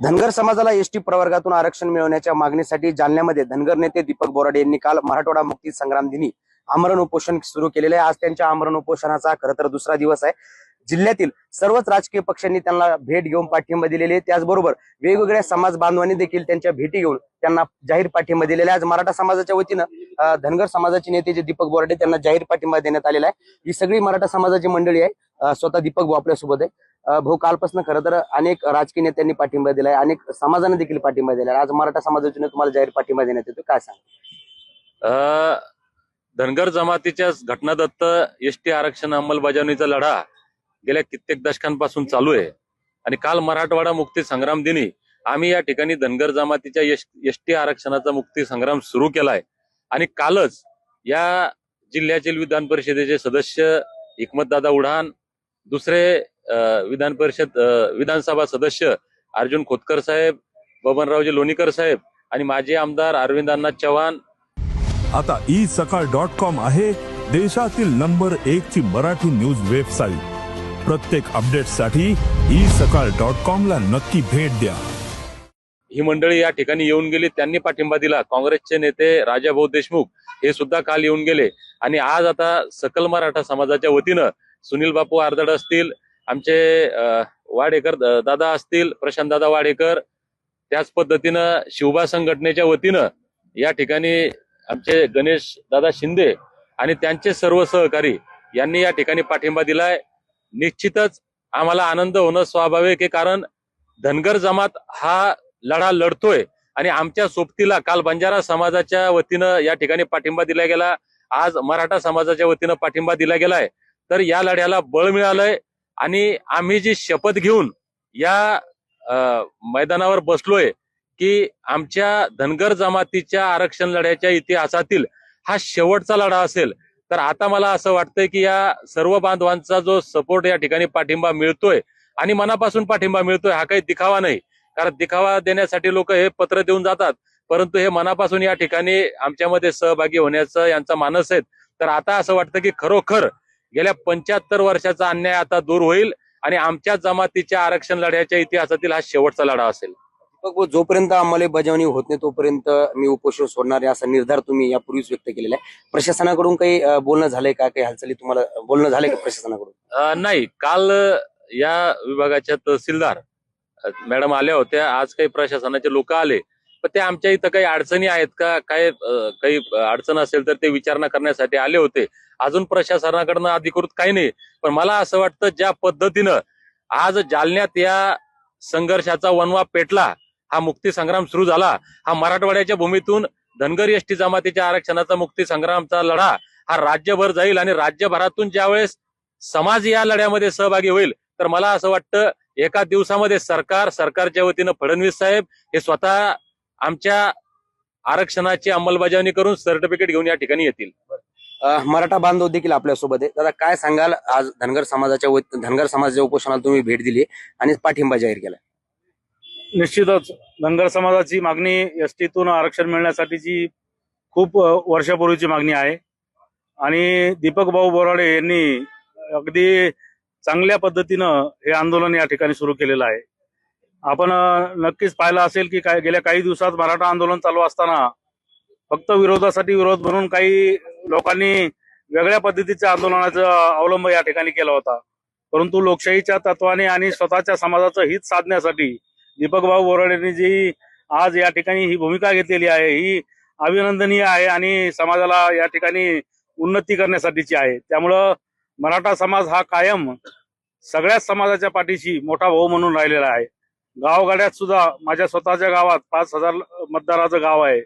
धनगर समाजाला एसटी प्रवर्गातून आरक्षण मिळवण्याच्या मागणीसाठी जालन्यामध्ये धनगर नेते दीपक बोराडे यांनी काल मराठवाडा मुक्ती संग्राम दिनी आमरण उपोषण सुरू केलेले आहे. आज त्यांच्या आमरण उपोषणाचा खरं तर दुसरा दिवस आहे. जिल्ह्यातील सर्वच राजकीय पक्षांनी त्यांना भेट घेऊन पाठिंबा दिलेले आहे त्याचबरोबर वेगवेगळ्या समाज बांधवांनी देखील त्यांच्या भेटी घेऊन त्यांना जाहीर पाठिंबा दिलेला आहे. आज मराठा समाजाच्या वतीनं धनगर समाजाचे नेते जे दीपक बोराडे त्यांना जाहीर पाठिंबा देण्यात आलेला आहे. ही सगळी मराठा समाजाची मंडळी आहे. स्वतः दीपक भाऊ आपल्यासोबत आहे. भाऊ कालपासून खरं तर अनेक राजकीय नेत्यांनी पाठिंबा दिलाय. अनेक समाजाने देखील पाठिंबा दिलाय. आज मराठा समाजाच्या तुम्हाला जाहीर पाठिंबा देण्यात येतो काय सांग धनगर जमातीच्या घटनादत्त एस टी आरक्षण अंमलबजावणीचा लढा गेल्या कित्येक दशकांपासून चालू आहे. आणि काल मराठवाडा मुक्ती संग्राम दिनी आम्ही या ठिकाणी धनगर जमातीच्या एस टी आरक्षणाचा मुक्ती संग्राम सुरू केलाय. आणि कालच या जिल्ह्यातील विधान परिषदेचे सदस्य हिकमतदादा उढान दुसरे विधान परिषद विधानसभा सदस्य अर्जुन खोतकर साहेब बबनरावजी लोणीकर साहेब आणि माजी आमदार अरविंद अण्णा चव्हाण. आता ई सकाळ डॉट कॉम आहे देशातील नंबर एक ची मराठी न्यूज वेबसाईट. प्रत्येक अपडेटसाठी ई सकाळ डॉट कॉम ला नक्की भेट द्या. ही मंडळी या ठिकाणी येऊन गेली त्यांनी पाठिंबा दिला. काँग्रेसचे नेते राजाभाऊ देशमुख हे सुद्धा काल येऊन गेले. आणि आज आता सकल मराठा समाजाच्या वतीनं सुनील बापू आरदड असतील आमचे वाडेकर दादा असतील प्रशांत दादा वाडेकर त्याच पद्धतीनं शिवबा संघटनेच्या वतीनं या ठिकाणी आमचे गणेश दादा शिंदे आणि त्यांचे सर्व सहकारी यांनी या ठिकाणी पाठिंबा दिलाय. निश्चितच आम्हाला आनंद होणं स्वाभाविक आहे कारण धनगर जमात हा लढा लढतोय आणि आमच्या सोबतीला काल बंजारा समाजाच्या वतीनं या ठिकाणी पाठिंबा दिला गेला. आज मराठा समाजाच्या वतीनं पाठिंबा दिला गेलाय. तर या लढ्याला बळ मिळालंय. आणि आम्ही जी शपथ घेऊन या मैदानावर बसलोय की आमच्या धनगर जमातीच्या आरक्षण लढ्याच्या इतिहासातील हा शेवटचा लढा असेल तर आता मला असं वाटतंय की या सर्व बांधवांचा जो सपोर्ट या ठिकाणी पाठिंबा मिळतोय आणि मनापासून पाठिंबा मिळतोय हा काही दिखावा नाही. कारण दिखावा देण्यासाठी लोक हे पत्र देऊन जातात परंतु हे मनापासून या ठिकाणी आमच्यामध्ये सहभागी होण्याचं यांचा मानस आहे. तर आता असं वाटतं की खरोखर गेल्या पंच्याहत्तर वर्षाचा अन्याय आता दूर होईल आणि आमच्या जमातीच्या आरक्षण लढ्याच्या इतिहासातील हा शेवटचा लढा असेल. जोपर्यंत अंमलबजावणी होत नाही तोपर्यंत मी उपोषण सोडणार आहे असा निर्धार तुम्ही यापूर्वीच व्यक्त केलेला आहे. प्रशासनाकडून काही बोलणं झालंय का? काही हालचाली तुम्हाला बोलणं झालंय का प्रशासनाकडून? नाही. काल या विभागाच्या तहसीलदार मॅडम आल्या होत्या. आज काही प्रशासनाचे लोक आले. पण ते आमच्या इथं काही अडचणी आहेत का? काय काही अडचण असेल तर ते विचारणा करण्यासाठी आले होते. अजून प्रशासनाकडनं अधिकृत काही नाही. पण मला असं वाटतं ज्या पद्धतीनं आज जालन्यात या संघर्षाचा वनवा पेटला हा मुक्ती संग्राम सुरू झाला हा मराठवाड्याच्या भूमीतून धनगर एसटी जमातीच्या आरक्षणाचा मुक्ती संग्रामचा लढा हा राज्यभर जाईल आणि राज्यभरातून ज्यावेळेस समाज या लढ्यामध्ये सहभागी होईल तर मला असं वाटतं एका दिवसामध्ये सरकार सरकारच्या वतीनं फडणवीस साहेब हे स्वतः आमच्या आरक्षणाची अंमलबजावणी करून सर्टिफिकेट घेऊन या ठिकाणी येतील. मराठा बांधव देखील आपल्यासोबत आहे दादा काय सांगाल? आज धनगर समाजाच्या धनगर समाजाच्या उपोषणाला तुम्ही भेट दिली आणि पाठिंबा जाहीर केला निश्चितच धनगर समाजाची मागणी एस टीतून आरक्षण मिळण्यासाठीची खूप वर्षापूर्वीची मागणी आहे. आणि दीपक भाऊ बोराडे यांनी अगदी चांगल्या पद्धतीनं हे आंदोलन या ठिकाणी सुरू केलेलं आहे. आपण नक्कीच पाहिलं असेल की काय गेल्या काही दिवसात मराठा आंदोलन चालू असताना फक्त विरोधासाठी विरोध म्हणून काही लोकांनी वेगळ्या पद्धतीच्या आंदोलनाचा अवलंब या ठिकाणी केला होता. परंतु लोकशाहीच्या तत्वाने आणि स्वतःच्या समाजाचं हित साधण्यासाठी दीपक भाऊ बोराडेंनी जी आज या ठिकाणी ही भूमिका घेतलेली आहे ही अभिनंदनीय आहे आणि समाजाला या ठिकाणी उन्नती करण्यासाठीची आहे. त्यामुळं मराठा समाज हा कायम सगळ्याच समाजाच्या पाठीशी मोठा भाऊ म्हणून राहिलेला आहे. गावगाड्यात सुद्धा माझ्या स्वतःच्या गावात पाच हजार मतदाराचं गाव आहे.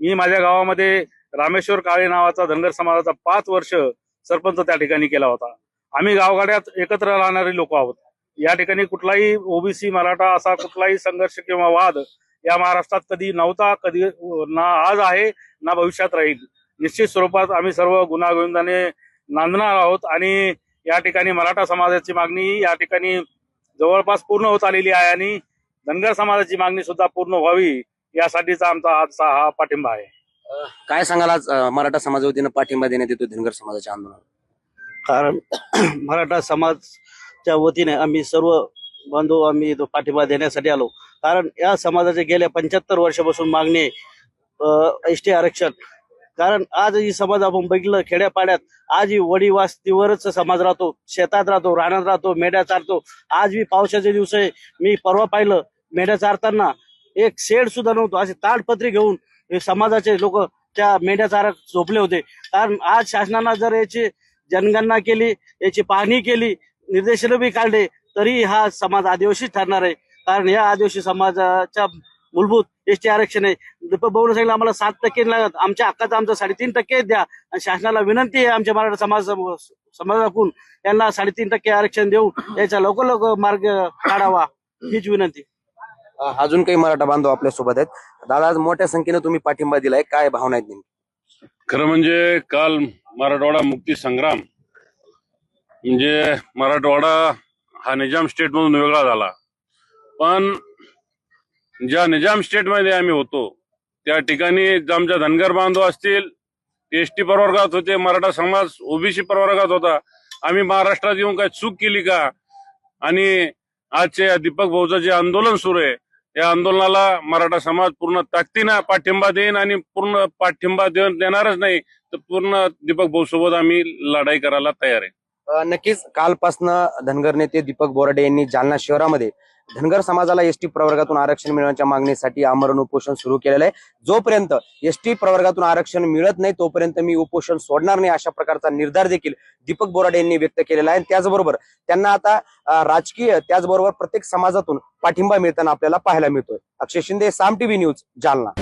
मी माझ्या गावामध्ये रामेश्वर काळे नावाचा धनगर समाजाचा पाच वर्ष सरपंच त्या ठिकाणी केला होता. आम्ही गावगाड्यात एकत्र राहणारे लोक आहोत. या ठिकाणी कुठलाही ओबीसी मराठा असा कुठलाही संघर्ष किंवा वाद या महाराष्ट्रात कधी नव्हता कधी ना आज आहे ना भविष्यात राहील. निश्चित स्वरूपात आम्ही सर्व गुन्हागोविंदाने नांदणार आहोत आणि या ठिकाणी मराठा समाजाची मागणी या ठिकाणी जवळपास पूर्ण होत आलेली आहे आणि धनगर समाजाची मागणी सुद्धा पूर्ण व्हावी यासाठीचा आमचा आजचा हा पाठिंबा आहे. काय सांगाल आज अं, मराठा समाजा वतीनं पाठिंबा देण्यात येतो धनगर समाजाच्या आंदोलनाला कारण मराठा समाजच्या वतीने आम्ही सर्व बांधव आम्ही तो पाठिंबा देण्यासाठी आलो. कारण या समाजाचे गेल्या पंच्याहत्तर वर्षापासून मागणी एस टी आरक्षण. कारण आज ही समाज आपण बघितलं खेड्यापाड्यात आज ही वडी वास्तीवरच समाज राहतो शेतात राहतो रानात राहतो मेंढ्या चारतो. आज मी पावसाचे दिवस आहे. मी परवा पाहिलं मेंढ्या चारताना एक शेड सुद्धा नव्हतो. असे ताडपत्री घेऊन हे समाजाचे लोक त्या मेंढ्या चारक झोपले होते. कारण आज शासनानं जर याची जनगणना केली याची पाहणी केली निर्देशन बी काढले तरी हा समाज आदिवासी ठरणार आहे. कारण या आदिवासी समाजाच्या मूलभूत एस टी आरक्षण आहे. दीपक सांगितलं आम्हाला सात टक्के लागत. आमच्या हक्काचं आमचं साडेतीन टक्के द्या. आणि शासनाला विनंती आहे आमच्या मराठा समाज समाजाकडून यांना साडेतीन टक्के आरक्षण देऊन याचा लवकर लवकर मार्ग काढावा. हीच विनंती. अजून काही मराठा बांधव आपल्यासोबत आहेत. दादा आज मोठ्या संख्येने तुम्ही पाठिंबा दिलाय. काय भावना आहेत नेमकी? खरं म्हणजे काल मराठवाडा मुक्ती संग्राम म्हणजे मराठवाडा हा निजाम स्टेट मधून वेगळा झाला. पण ज्या निजाम स्टेटमध्ये आम्ही होतो त्या ठिकाणी आमच्या धनगर बांधव असतील एस टी प्रवर्गात होते मराठा समाज ओबीसी प्रवर्गात होता आम्ही महाराष्ट्रात येऊन काय चूक केली का? आणि आजचे दीपक भाऊचं जे आंदोलन सुरू आहे या आंदोलनाला मराठा समाज पूर्ण ताकदीनं पाठिंबा देईन आणि पूर्ण पाठिंबा देऊन देणारच नाही तर पूर्ण दीपक भाऊ सोबत आम्ही लढाई करायला तयार आहे. नक्कीच. कालपासनं धनगर नेते दीपक बोराडे यांनी जालना शहरामध्ये धनगर समाजाला एसटी प्रवर्गातून आरक्षण मिळवण्याच्या मागणीसाठी आमरण उपोषण सुरू केलेलं आहे. जोपर्यंत एसटी प्रवर्गातून आरक्षण मिळत नाही तोपर्यंत मी उपोषण सोडणार नाही अशा प्रकारचा निर्धार देखील दीपक बोराडे यांनी व्यक्त केलेला आहे. त्याचबरोबर त्यांना आता राजकीय त्याचबरोबर प्रत्येक समाजातून पाठिंबा मिळताना आपल्याला पाहायला मिळतोय. Akshay Shinde Saam TV news Jalna.